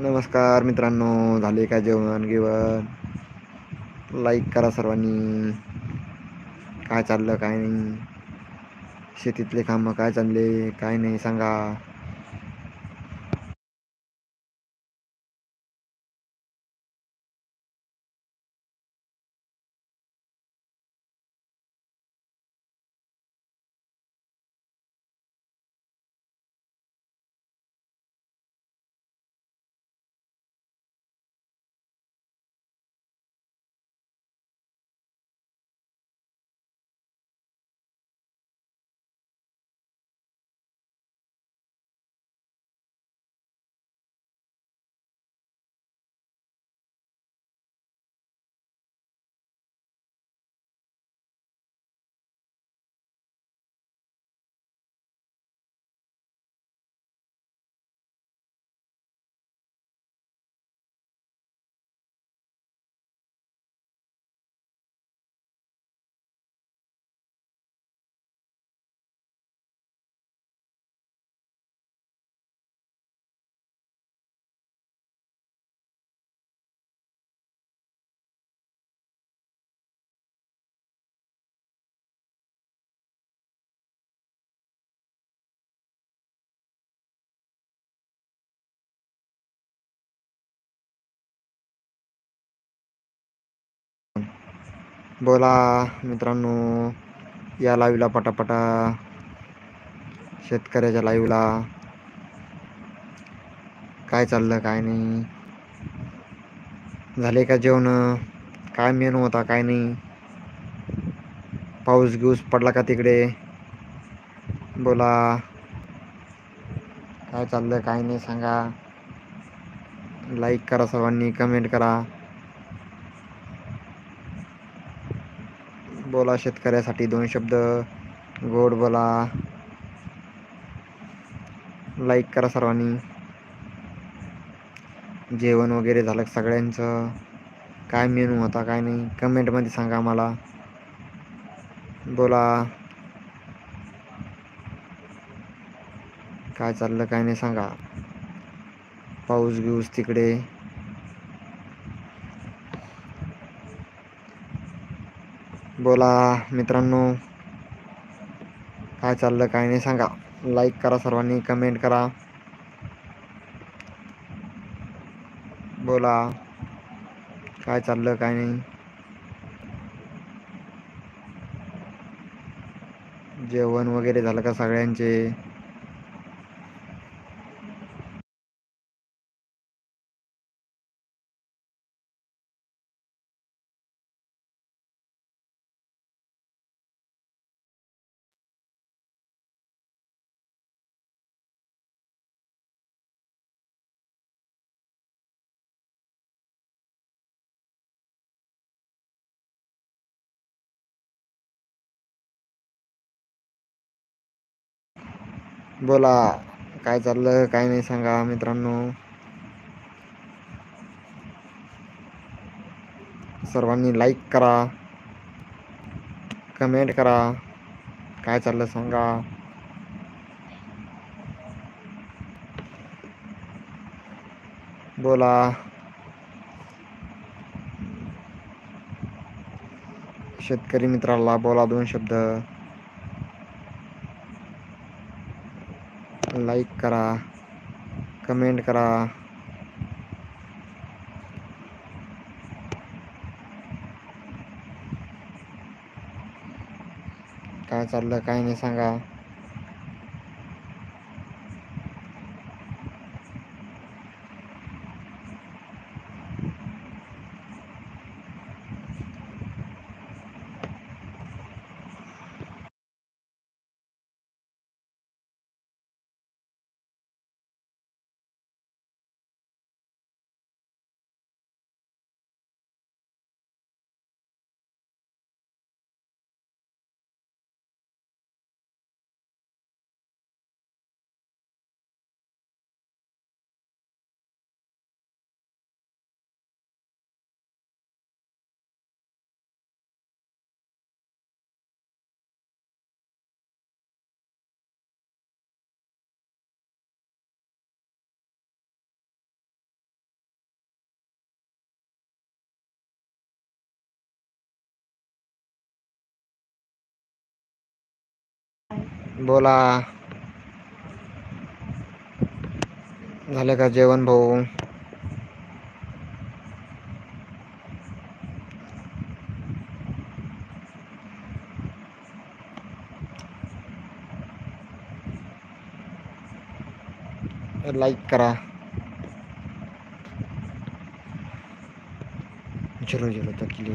नमस्कार मित्रांनो झाले का जेवण गिवण? लाईक करा सर्वांनी. काय चाललं काय नाही? शेतीतले कामं काय चालले काय नाही सांगा. बोला मित्रांनो या लाईव्हला पटापटा शेतकऱ्याच्या लाईव्हला काय चाललं काय नाही? झाले का जेवण? काय मेनू होता काय नाही? पाऊस गिऊस पडला का तिकडे? बोला. काय चाललं काय नाही सांगा. लाईक करा सर्वांनी कमेंट करा. बोला शेतकऱ्यासाठी दोन शब्द. गोड बोला. लाईक करा सर्वांनी. जेवण वगैरे झालं सगळ्यांचं? काय मेनू होता काय नाही? कमेंटमध्ये सांगा मला बोला. काय चाललं काय नाही सांगा. पाऊस गिऊस तिकडे. बोला मित्रांनो. काय चाललं काय नाही सांगा. लाईक करा सर्वांनी कमेंट करा. बोला. काय चाललं काय नाही. जेवण वगैरे झालं का सगळ्यांचे? बोला. काय चाललं? काय नाही सांगा मित्रांनो. सर्वांनी लाईक करा. कमेंट करा. काय चाललं सांगा. बोला. शेतकरी मित्राला बोला दोन शब्द. लाईक करा कमेंट करा। काय चाललं काय नाही सांगा. बोला. झालं का जेवण भाऊ? लाईक करा. झिरो झिरो तकली